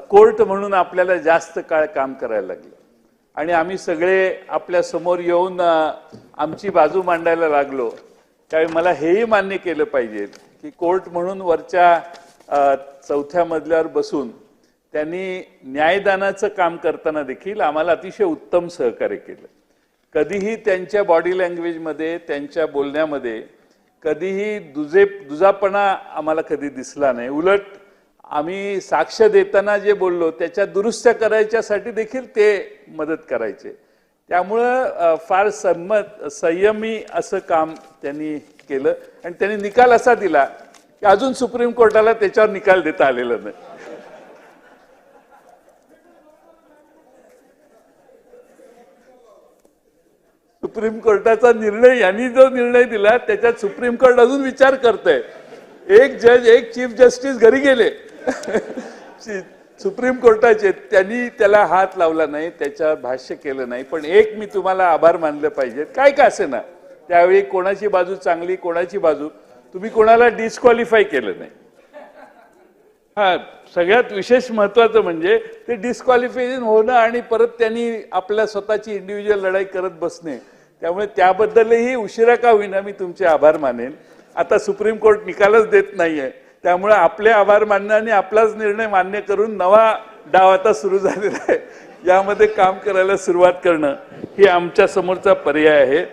Court म्हणून आपल्याला जास्त काळ काम करायला लागलं. आणि आम्ही सगळे आपल्यासमोर येऊन आमची बाजू मांडायला लागलो. त्यावेळी मला हेही मान्य केलं पाहिजे की कोर्ट म्हणून वरच्या चौथ्या मजल्यावर बसून त्यांनी न्यायदानाचं काम करताना देखील आम्हाला अतिशय उत्तम सहकार्य केलं. कधीही त्यांच्या बॉडी लँग्वेजमध्ये त्यांच्या बोलण्यामध्ये कधीही दुजे दुजापणा आम्हाला कधी दिसला नाही. उलट आम्ही साक्ष देताना जे बोललो त्याच्या दुरुस्त्या करायच्यासाठी देखील ते मदत करायचे. त्यामुळं फार संमत संयमी असं काम त्यांनी केलं आणि त्यांनी निकाल असा दिला की अजून सुप्रीम कोर्टाला त्याच्यावर निकाल देता आलेला नाही. सुप्रीम कोर्टाचा निर्णय यांनी जो निर्णय दिला त्याच्यात सुप्रीम कोर्ट अजून विचार करतंय. एक जज एक चीफ जस्टिस घरी गेले. सुप्रीम कोर्टाचे त्यांनी त्याला हात लावला नाही त्याच्यावर भाष्य केलं नाही पण एक मी तुम्हाला आभार मानलं पाहिजे. काय का असे ना त्यावेळी कोणाची बाजू चांगली कोणाची बाजू? तुम्ही कोणाला डिस्क्वालिफाय केलं नाही. हा सगळ्यात विशेष महत्वाचं म्हणजे ते डिस्क्वालिफिकेशन होणं आणि परत त्यांनी आपल्या स्वतःची इंडिव्हिज्युअल लढाई करत बसणे. त्यामुळे त्याबद्दलही उशिरा का होईना मी तुमचे आभार मानेन. आता सुप्रीम कोर्ट निकालच देत नाहीये. त्यामुळे आपले आभार मानणं आणि आपलाच निर्णय मान्य करून नवा डाव आता सुरू झालेला आहे. यामध्ये काम करायला सुरुवात करणं ही आमच्या समोरचा पर्याय आहे.